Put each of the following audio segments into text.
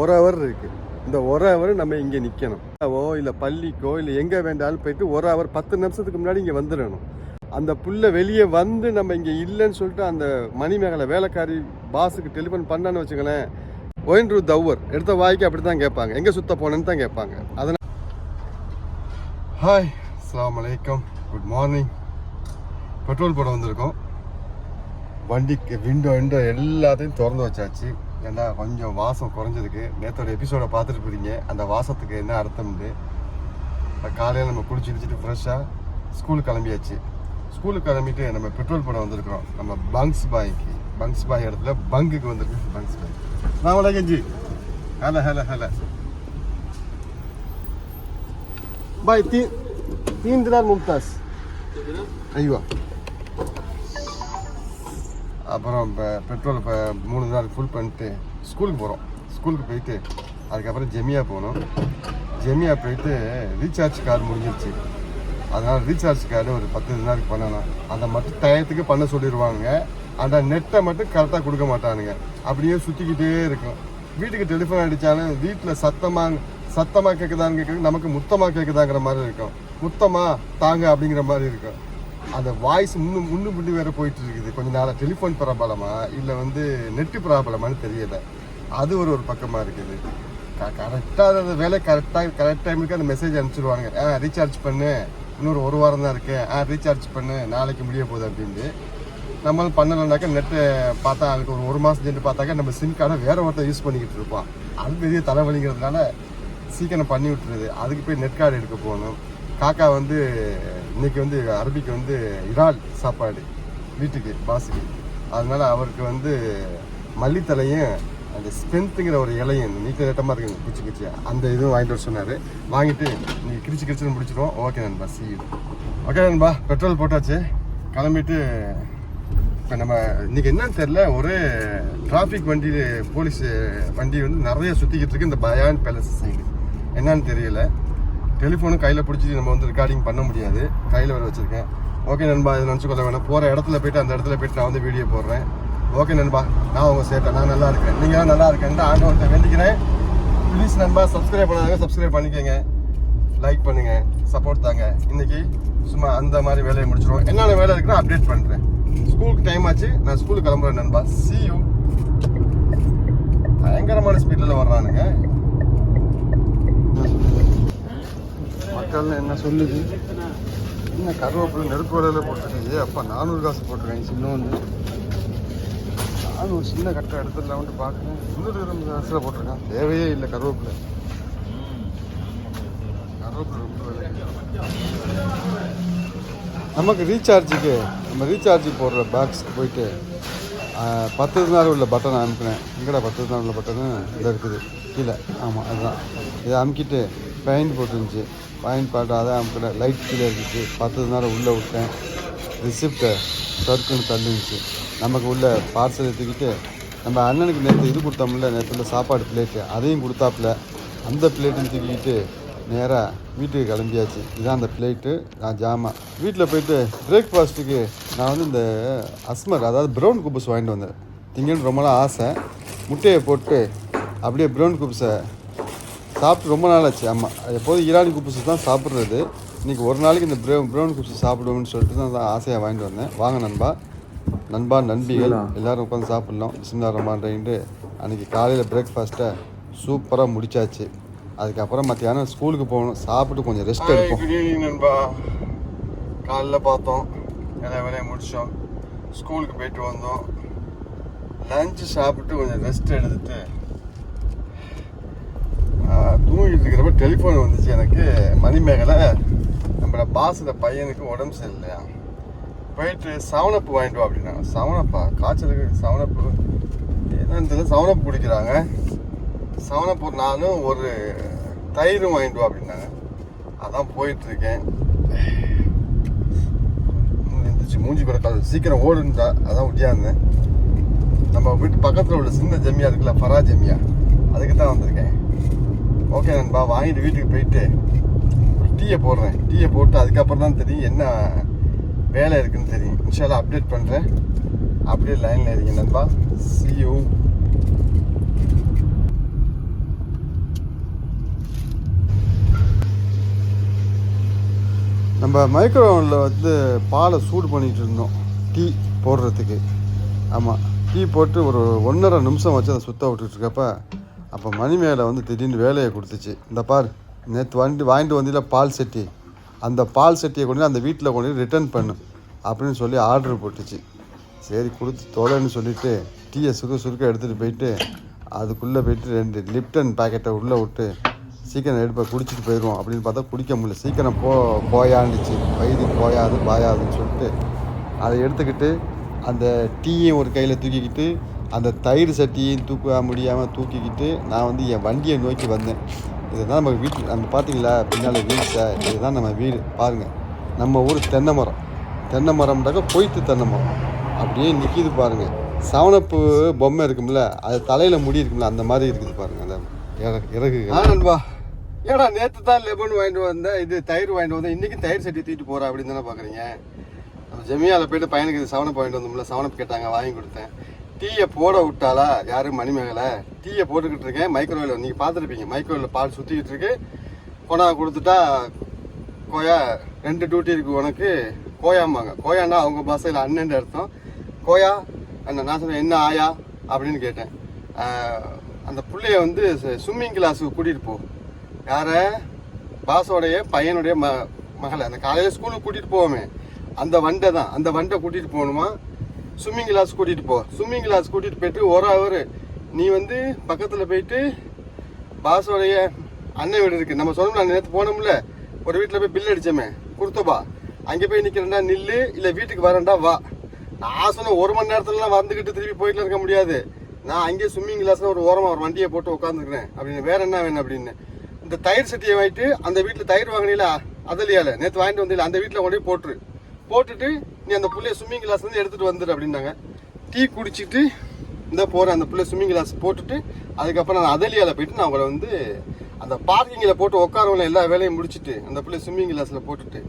ஒரு ஹவர் இருக்கு. இந்த ஒரு ஹவர் நம்ம இங்கே நிற்கணும் ஓ இல்லை பள்ளிக்கோ இல்லை எங்கே வேண்டாலும் போயிட்டு ஒரு ஹவர் பத்து நிமிஷத்துக்கு முன்னாடி இங்கே வந்துடணும். அந்த புள்ள வெளியே வந்து நம்ம இங்கே இல்லைன்னு சொல்லிட்டு அந்த மணிமேகலை வேலைக்காரி பாஸுக்கு டெலிஃபோன் பண்ணான்னு வச்சுக்கலேன் ஒயின் ரூ தவ்வர் எடுத்த வாய்க்கு அப்படி தான் கேட்பாங்க. எங்கே சுத்த போனேன்னு தான் கேட்பாங்க. அதனால் ஹாய் அஸ்லாம் வலைக்கம் குட் மார்னிங் பெட்ரோல் போட வந்திருக்கோம். வண்டிக்கு விண்டோ விண்டோ எல்லாத்தையும் திறந்து வச்சாச்சு. ஏன்னா கொஞ்சம் வாசம் குறைஞ்சதுக்கு நேற்றோட எபிசோடை பார்த்துட்டு போறீங்க. அந்த வாசத்துக்கு என்ன அர்த்தம்னு இப்போ காலையில் நம்ம குளிச்சு குளிச்சுட்டு ஃப்ரெஷ்ஷாக ஸ்கூலுக்கு கிளம்பியாச்சு. ஸ்கூலுக்கு கிளம்பிட்டு நம்ம பெட்ரோல் போட வந்திருக்கிறோம். நம்ம பங்க்ஸ் பாய்க்கு. பங்க்ஸ் பாய் இடத்துல பங்குக்கு வந்திருக்கு பங்க்ஸ் பாய். நான் வணக்கஞ்சி ஹலோ ஹலோ ஹலோ. பாய் தீ தீன் தினார் மும்தாஸ். ஐயோ. அப்புறம் இப்போ பெட்ரோல் இப்போ மூணு நாள் ஃபுல் பண்ணிட்டு ஸ்கூலுக்கு போகிறோம் ஸ்கூலுக்கு போயிட்டு அதுக்கப்புறம் ஜெமியா போகணும். ஜெமியா போயிட்டு ரீசார்ஜ் கார்டு முடிஞ்சிருச்சு. அதனால் ரீசார்ஜ் கார்டு ஒரு பத்து நாளைக்கு பண்ணணும். அதை மட்டும் டயத்துக்கு பண்ண சொல்லிடுவாங்க அந்த நெட்டை மட்டும் கரெக்டாக கொடுக்க மாட்டானுங்க. அப்படியே சுற்றிக்கிட்டே இருக்கும். வீட்டுக்கு டெலிஃபோன் அடித்தாலும் வீட்டில் சத்தமாக சத்தமாக கேட்குதான்னு கேட்குறது நமக்கு முத்தமாக கேட்குதாங்கிற மாதிரி இருக்கும். முத்தமாக தாங்க அப்படிங்கிற மாதிரி இருக்கும். அந்த வாய்ஸ் முன்னு முன்னு முன்னு வேற போயிட்டு இருக்குது கொஞ்ச நாளாக டெலிஃபோன் ப்ராப்ளமா இல்லை வந்து நெட்டு ப்ராப்ளமானு தெரியல. அது ஒரு ஒரு பக்கமாக இருக்குது. கரெக்டாக அந்த வேலை கரெக்டாக கரெக்ட் டைமுக்கு அந்த மெசேஜ் அனுப்பிச்சிடுவாங்க ஆ ரீசார்ஜ் பண்ணு. இன்னொரு ஒரு வாரம் தான் இருக்கேன் ஆ ரீசார்ஜ் பண்ணு. நாளைக்கு முடிய போகுது அப்படின்ட்டு. நம்மளும் பண்ணலைனாக்கா நெட்டு பார்த்தா அதுக்கு ஒரு ஒரு மாதம் சென்று பார்த்தாக்கா நம்ம சிம் கார்டை வேற ஒருத்தர் யூஸ் பண்ணிக்கிட்டு இருப்போம் அது பெரிய தலைவலிங்கிறதுனால சீக்கிரம் பண்ணி விட்டுருது. அதுக்கு போய் நெட் கார்டு எடுக்க போகணும். காக்கா வந்து இன்னைக்கு வந்து அரபிக்கு வந்து இறால் சாப்பாடு வீட்டுக்கு பாஸுக்கு. அதனால அவருக்கு வந்து மல்லித்தலையும் அந்த ஸ்பென்த்துங்கிற ஒரு இலையும் நீட்ட நேட்டமாக இருக்குங்க குச்சி குச்சியாக அந்த இதுவும் வாங்கிட்டு வர சொன்னார். வாங்கிட்டு நீங்கள் கிரிச்சு கிரிச்சுன்னு முடிச்சிடுவோம். ஓகே நண்பா சி ஓகே நண்பா பெட்ரோல் போட்டாச்சு. கிளம்பிட்டு இப்போ நம்ம இன்றைக்கி என்னன்னு தெரில ஒரே டிராஃபிக் வண்டி போலீஸ் வண்டி வந்து நிறைய சுற்றிக்கிட்டு இருக்கு இந்த பயான் பேலஸ் சைடு என்னன்னு தெரியல. டெலிஃபோனும் கையில் பிடிச்சி நம்ம வந்து ரெக்கார்டிங் பண்ண முடியாது. கையில் வேறு வச்சுருக்கேன். ஓகே நண்பா இது நினச்சிக்கொள்ள வேணாம் போகிற இடத்துல போயிட்டு அந்த இடத்துல போயிட்டு நான் வந்து வீடியோ போடுறேன். ஓகே நண்பா நான் உங்கள் சேட்டை நான் நல்லா இருக்கேன். நீங்களும் நல்லா இருக்கேன்ட்டு ஆண்டவன்கிட்ட வேண்டிக்கிறேன். ப்ளீஸ் நண்பா சப்ஸ்கிரைப் பண்ணாங்க சப்ஸ்கிரைப் பண்ணிக்கோங்க. லைக் பண்ணுங்கள் சப்போர்ட் தாங்க. இன்னைக்கு சும்மா அந்த மாதிரி வேலையை முடிச்சிடுவோம் என்னென்ன வேலை இருக்குன்னு அப்டேட் பண்ணுறேன் ஸ்கூலுக்கு டைம் ஆச்சு. நான் ஸ்கூலுக்கு கிளம்புறேன் நண்பா. சி யூ பயங்கரமான ஸ்பீடில் வர்றானுங்க. மக்கள் என்ன சொல்லுது? என்ன கருவேப்பிலை நெருப்பு விலையில போட்டிருக்கீங்க? அப்பா நானூறு காசு போட்டிருக்கேன் சின்ன ஒன்று நானும் ஒரு சின்ன கட்டை எடுத்துடலாம்னு பார்க்குறேன். முந்நூறு இருபது காசில் போட்டிருக்கேன். தேவையே இல்லை கருவேப்பிலை. கருவேப்பிலை ரொம்ப விலை. நமக்கு ரீசார்ஜுக்கு நம்ம ரீசார்ஜுக்கு போடுற பாக்ஸுக்கு போயிட்டு பத்து நாள் உள்ள பட்டன் அமுக்கினேன் எங்கடா பத்து நாள் உள்ள பட்டனு? இதில் இருக்குது. கீழே. ஆமாம் அதுதான். இதை அமுக்கிட்டு பெயிண்ட் போட்டுருந்துச்சு. பாயிண்ட் பாட்டு அதை லைட் கீழே இருந்துச்சு. பத்து உள்ளே விட்டேன். ரிசிப்டை சர்க்குன்னு தள்ளிருந்துச்சு நமக்கு உள்ள பார்சலை எடுத்துக்கிட்டு நம்ம அண்ணனுக்கு நேற்று இது கொடுத்தோம்ல நேற்றுள்ள சாப்பாடு பிளேட்டு அதையும் கொடுத்தாப்புல. அந்த பிளேட்டையும் தூக்கிக்கிட்டு நேராக வீட்டுக்கு கிளம்பியாச்சு. இதுதான் அந்த பிளேட்டு நான் ஜாமான். வீட்டில் போயிட்டு பிரேக்ஃபாஸ்ட்டுக்கு நான் வந்து இந்த அஸ்மர் அதாவது ப்ரௌன் குப்பஸ் வாங்கிட்டு வந்தேன். திங்கன்னு ரொம்ப நாள் ஆசை. முட்டையை போட்டு அப்படியே ப்ரௌன் குப்ஸை சாப்பிட்டு ரொம்ப நாள் ஆச்சு. ஆமாம் எப்போதும் ஈரானி குப்ஸ் தான் சாப்பிட்றது. இன்றைக்கி ஒரு நாளைக்கு இந்த ப்ரௌன் ப்ரௌன் குப்ஸ் சாப்பிடுவோம்னு சொல்லிட்டு தான் ஆசையாக வாங்கிட்டு வந்தேன். வாங்க நண்பா. நண்பா நண்பிகள் எல்லாரும் உட்காந்து சாப்பிட்லாம். ரஹ்மான் அன்றைக்கி காலையில் பிரேக்ஃபாஸ்ட்டை சூப்பராக முடிச்சாச்சு. அதுக்கப்புறம் மத்தியானம் ஸ்கூலுக்கு போகணும். சாப்பிட்டு கொஞ்சம் ரெஸ்ட் எடுப்போம். குட் ஈவினிங் நண்பா. காலைல பார்த்தோம். எல்லா வேலையும் முடித்தோம் ஸ்கூலுக்கு போயிட்டு வந்தோம். லஞ்சு சாப்பிட்டு கொஞ்சம் ரெஸ்ட் எடுத்துட்டு ஆஹ், தூங்கிட்டு இருக்கிறப்ப டெலிஃபோன் வந்துச்சு எனக்கு. மணிமேகலை நம்மளோட பாஸோட பையனுக்கு உடம்பு சரியில்லையா? போயிட்டு சவனப்பு வாங்கிட்டு வா அப்படின்னா சவனப்பா காய்ச்சலுக்கு சவனப்பு என்னன்னு தெரியல சவனப்பு குடிக்கிறாங்க. சவனப்பு நானும் ஒரு தயிரும் வாங்கிட்டு வா அப்படின்னாங்க அதான் போயிட்டுருக்கேன். இருந்துச்சு மூஞ்சி படக்கால் சீக்கிரம் ஓடுன்றா அதான் ஒட்டியாந்தேன் நம்ம வீட்டு பக்கத்தில் உள்ள சின்ன ஜெமியா இருக்குல்ல ஃபரா ஜெமியா அதுக்கு தான் வந்திருக்கேன். ஓகே நண்பா வாங்கிட்டு வீட்டுக்கு போயிட்டு ஒரு டீயை போடுறேன். டீயை போட்டு அதுக்கப்புறம் தான் தெரியும் என்ன வேலை இருக்குன்னு தெரியும். இன்ஷால்லாம் அப்டேட் பண்ணுறேன் அப்படியே லைனில் இருங்க நண்பா. சியூ நம்ம மைக்ரோவனில் வந்து பாலை சூடு பண்ணிகிட்டு இருந்தோம். டீ போடுறதுக்கு. ஆமாம் டீ போட்டு ஒரு ஒன்றரை நிமிஷம் வச்சு அதை சுத்த விட்டுட்ருக்கப்ப அப்போ மணி மேலே வந்து திடீர்னு வேலையை கொடுத்துச்சு. இந்த பார் நேற்று வண்டி வாங்கிட்டு வந்தில பால் செட்டி. அந்த பால் செட்டியை கொண்டு அந்த வீட்டில் கொண்டு ரிட்டர்ன் பண்ணு அப்படின்னு சொல்லி ஆர்டர் போட்டுச்சு. சரி கொடுத்து தொலைன்னு சொல்லிவிட்டு டீயை சுருக்க சுருக்க எடுத்துகிட்டு போயிட்டு அதுக்குள்ளே போயிட்டு ரெண்டு லிப்டன் பாக்கெட்டை உள்ளே விட்டு சீக்கிரம் எடுப்ப குடிச்சிட்டு போயிடுவோம் அப்படின்னு பார்த்தா குடிக்க முடியல. சீக்கிரம் போ போயாண்டுச்சு வயிறு போயாது பாயாதுன்னு சொல்லிட்டு அதை எடுத்துக்கிட்டு அந்த டீயும் ஒரு கையில் தூக்கிக்கிட்டு அந்த தயிர் சட்டியையும் தூக்க முடியாமல் தூக்கிக்கிட்டு நான் வந்து என் வண்டியை நோக்கி வந்தேன். இதுதான் நம்ம வீட்டு அந்த பார்த்தீங்களா? பின்னால் வீடு சார் இதுதான் நம்ம வீடு. பாருங்கள் நம்ம ஊர் தென்னை மரம். தென்னை மரம்னாக்கா பொய்த்து தென்னை மரம். அப்படியே நிற்கிது பாருங்கள் சவனப்பு பொம்மை இருக்கும்ல அது தலையில் முடி இருக்கும்ல அந்த மாதிரி இருக்குது பாருங்கள் அந்த இறகு இறகு ஆ நண்பா. ஏடா நேற்று தான் லெமன் வாங்கிட்டு வந்தேன். இது தயிர் வாங்கிட்டு வந்தேன். இன்றைக்கி தயிர் சட்டி தூக்கிட்டு போகிறேன் அப்படின்னு தானே பார்க்குறீங்க நம்ம ஜெமியாவில் போயிட்டு பையனுக்கு இது சவனப்பு வாங்கிட்டு வந்தோம்ல. சவனப்பு கேட்டாங்க வாங்கி கொடுத்தேன். டீயை போட விட்டாளா? யாரும் மணிமேகலை. டீயை போட்டுக்கிட்டு இருக்கேன். மைக்ரோவேவில் நீங்கள் பார்த்துருப்பீங்க. மைக்ரோவேவில் பால் சுற்றிக்கிட்டு இருக்கு. கொண்டா கொடுத்துட்டா கோயா ரெண்டு டியூட்டி இருக்கு உனக்கு. கோயாம்பாங்க. கோயான்னா அவங்க பாசையில் அண்ணன் அர்த்தம். கோயா அண்ணன் நான் சொன்னேன் என்ன ஆயா அப்படின்னு கேட்டேன். அந்த பிள்ளைய வந்து ஸ்விம்மிங் கிளாஸுக்கு கூட்டிகிட்டு போ. யார? பாஸோடைய பையனுடைய ம மகளை. அந்த காலையில் ஸ்கூலுக்கு கூட்டிகிட்டு போவோமே. அந்த வண்டை தான் அந்த வண்டை கூட்டிகிட்டு போகணுமா? ஸ்விம்மிங் கிளாஸ் கூட்டிகிட்டு போ. ஸ்விம்மிங் கிளாஸ் கூட்டிகிட்டு போயிட்டு ஒரு ஹவர் நீ வந்து பக்கத்தில் போயிட்டு பாஸோடைய அண்ணன் வீடு இருக்குது நம்ம சொன்னோம்ல நேற்று போனோம்ல. ஒரு வீட்டில் போய் பில் அடித்தோமே கொடுத்தோப்பா அங்கே போய் நிற்கிறேன்டா நில்லு. இல்லை வீட்டுக்கு வரேன்டா வா. நான் சொன்ன ஒரு மணி நேரத்துலலாம் வந்துக்கிட்டு திருப்பி போயிட்டு இருக்க முடியாது. நான் அங்கேயே ஸ்விம்மிங் கிளாஸில் ஒரு ஓரமாக ஒரு வண்டியை போட்டு உட்காந்துக்கிறேன் அப்படின்னு வேற என்ன வேணும் அப்படின்னு. இந்த தயிர் சட்டியை வாங்கிட்டு அந்த வீட்டில் தயிர் வாங்கினீங்களா? அதிலையால. நேற்று வாங்கிட்டு வந்தீங்களா? அந்த வீட்டில் கொண்டு போய் போட்டுரு. போட்டுட்டு நீ அந்த பிள்ளைய ஸ்விம்மிங் கிளாஸ்லேருந்து எடுத்துகிட்டு வந்துடு அப்படின்னாங்க. டீ குடிச்சிட்டு இந்த போகிறேன் அந்த பிள்ளை ஸ்விம்மிங் கிளாஸ் போட்டுட்டு அதுக்கப்புறம் நான் அதலியால போயிட்டு நான் உங்களை வந்து அந்த பார்க்கிங்கில் போட்டு உட்காரவங்கள எல்லா வேலையும் முடிச்சுட்டு அந்த பிள்ளை ஸ்விம்மிங் கிளாஸில் போட்டுட்டு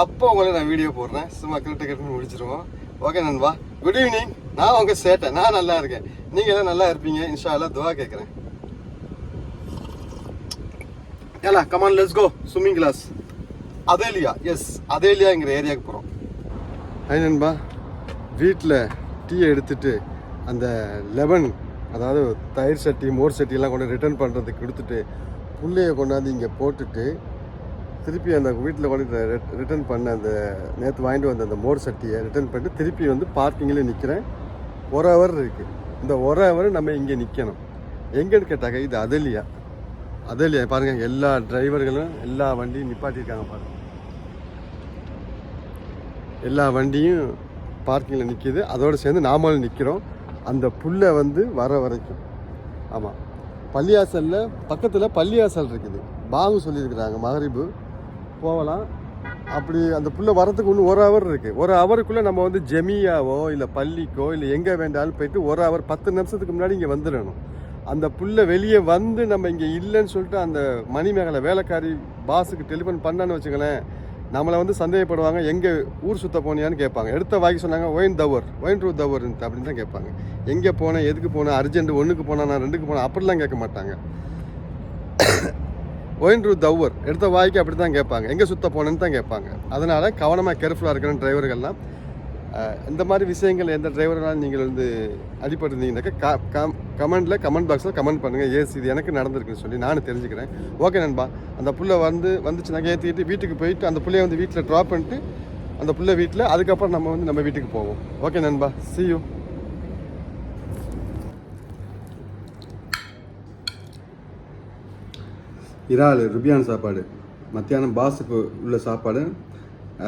அப்போ உங்களை நான் வீடியோ போடுறேன். சும்மா கிட்ட கிட்ட முடிச்சிருவோம். ஓகே நண்பா குட் ஈவினிங் நான் உங்கள் சேட்டை நான் நல்லா இருக்கேன். நீங்கள் எல்லாம் நல்லா இருப்பீங்க. இன்ஷா எல்லாம் துவா கேட்குறேன். ஏலா come on let's go swimming class அதேலியா S அதேலியாங்கிற ஏரியாவுக்கு போகிறோம் ஹை நண்பா வீட்டில் டீயை எடுத்துட்டு அந்த லெமன் அதாவது தயிர் சட்டி மோர் சட்டியெல்லாம் கொண்டு ரிட்டர்ன் பண்ணுறதுக்கு கொடுத்துட்டு புள்ளையை கொண்டாந்து இங்கே போட்டுட்டு திருப்பி அந்த வீட்டில் கொண்டு ரிட்டர்ன் பண்ண அந்த நேற்று வாங்கிட்டு வந்த அந்த மோர் சட்டியை ரிட்டர்ன் பண்ணிட்டு திருப்பி வந்து பார்க்கிங்கில் நிற்கிறேன் ஒரு ஹவர் இருக்குது இந்த ஒரு ஹவர் நம்ம இங்கே நிற்கணும் எங்கேன்னு கேட்டாக்க இது அதலியா. அதலியா. பாருங்கள் எல்லா டிரைவர்களும் எல்லா வண்டியும் நிப்பாட்டியிருக்காங்க பாருங்கள் எல்லா வண்டியும் பார்க்கிங்கில் நிற்கிது அதோடு சேர்ந்து நாமளும் நிற்கிறோம் அந்த புல்லை வந்து வர வரைக்கும். ஆமாம் பள்ளியாசலில் பக்கத்தில் பள்ளியாசல் இருக்குது. பாங்கு சொல்லியிருக்கிறாங்க மகரிபு போகலாம். அப்படி அந்த புள்ள வரத்துக்கு இன்னும் ஒரு ஹவர் இருக்குது ஒரு ஹவருக்குள்ளே நம்ம வந்து ஜெமியாவோ இல்லை பள்ளிக்கோ இல்லை எங்கே வேண்டாலும் போயிட்டு ஒரு ஹவர் பத்து நிமிஷத்துக்கு முன்னாடி இங்கே வந்துடணும். அந்த புள்ள வெளியே வந்து நம்ம இங்கே இல்லைன்னு சொல்லிட்டு அந்த மணிமேகலை வேலைக்காரி பாஸுக்கு டெலிஃபோன் பண்ணான்னு வச்சுக்கலேன் நம்மளை வந்து சந்தேகப்படுவாங்க எங்கே ஊர் சுத்த போனியான்னு கேட்பாங்க. எடுத்த வாக்கி சொன்னாங்க ஒயின் தவர் ஒயின் ரூ தவர் அப்படின்னு தான் கேட்பாங்க. எங்கே போனேன் எதுக்கு போனேன் அர்ஜென்ட் ஒன்றுக்கு போனேன் நான் ரெண்டுக்கு போனேன் அப்படிலாம் கேட்க மாட்டாங்க. ஒயின் ரூ தவர் எடுத்த வாய்க்கு அப்படி தான் கேட்பாங்க. எங்கே சுத்த போனேன்னு தான் கேட்பாங்க. அதனால் கவனமாக கேர்ஃபுல்லாக இருக்கணும் டிரைவர்கள்லாம் இந்த மாதிரி விஷயங்கள் எந்த டிரைவர்களால் நீங்கள் வந்து அடிபட்டிருந்தீங்கன்னாக்கா கமெண்டில் கமெண்ட் பாக்ஸில் கமெண்ட் பண்ணுங்கள் ஏசி இது எனக்கு நடந்திருக்குன்னு சொல்லி நானும் தெரிஞ்சுக்கிறேன். ஓகே நண்பா. அந்த புள்ளை வந்து வந்துச்சுனாக்க ஏற்றிக்கிட்டு வீட்டுக்கு போயிட்டு அந்த பிள்ளைய வந்து வீட்டில் ட்ராப் பண்ணிட்டு அந்த புள்ள வீட்டில் அதுக்கப்புறம் நம்ம வந்து நம்ம வீட்டுக்கு போவோம். ஓகே நண்பா. See இறால் ருபியான் சாப்பாடு. மத்தியானம் பாஸுக்கு உள்ள சாப்பாடு.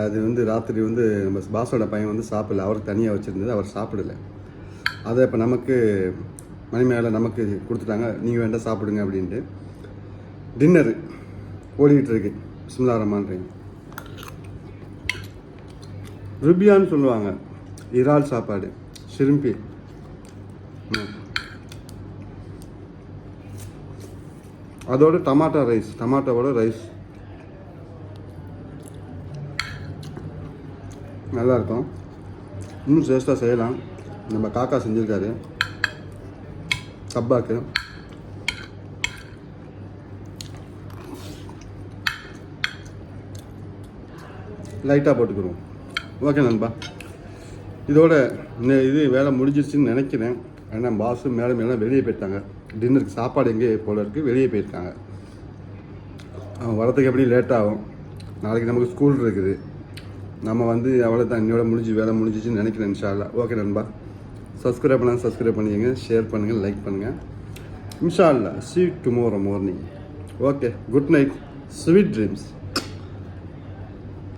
அது வந்து ராத்திரி வந்து நம்ம பாஸோட பையன் வந்து சாப்பிடல. அவர் தனியாக வச்சுருந்தது அவர் சாப்பிடல. அதை இப்போ நமக்கு மணிமேலை நமக்கு கொடுத்துட்டாங்க நீங்கள் வேண்டாம் சாப்பிடுங்க அப்படின்ட்டு. டின்னரு ஓடிக்கிட்டு இருக்கு பிஸ்மில்லா ரஹ்மான் ருபியான்னு சொல்லுவாங்க இறால் சாப்பாடு சிரும்பி அதோட டமாட்டா ரைஸ் டமாட்டோவோட ரைஸ். நல்லாயிருக்கும். இன்னும் டேஸ்ட்டாக செய்யலாம். நம்ம காக்கா செஞ்சுருக்காரு. சப்பாக்கு லைட்டாக போட்டுக்கிறோம் ஓகே நண்பா. இதோட இந்த இது வேலை முடிஞ்சிருச்சுன்னு நினைக்கிறேன். ஏன்னா பாஸு மேடம் எல்லாம் வெளியே போயிட்டாங்க. டின்னருக்கு சாப்பாடு எங்கே போல இருக்குது வெளியே போயிருக்காங்க. அவன் வரதுக்கு எப்படி லேட் ஆகும். நாளைக்கு நமக்கு ஸ்கூல் இருக்குது. நம்ம வந்து அவ்வளோ தான் என்னோட முடிஞ்சு வேலை முடிஞ்சிச்சுன்னு நினைக்கிறேன் இன்ஷால்லா ஓகே நண்பா. சப்ஸ்கிரைப் பண்ணால் சப்ஸ்கிரைப் பண்ணிக்கங்க ஷேர் பண்ணுங்கள் லைக் பண்ணுங்கள் இன்ஷா அல்லா see tomorrow morning okay good night sweet dreams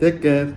take care